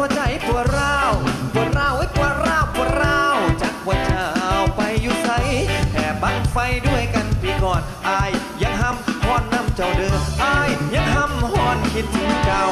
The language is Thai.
หัวใจปวดร้าวปวดร้าวไอ้ปวดร้าวปวดร้าวจักวดเช้าไปอยู่ใสแห่บังไฟด้วยกันปีก่อนอายยังห้ำฮอนน้ำเจ้าเดิมอายยังห้ำฮอนคิดถึงเจ้า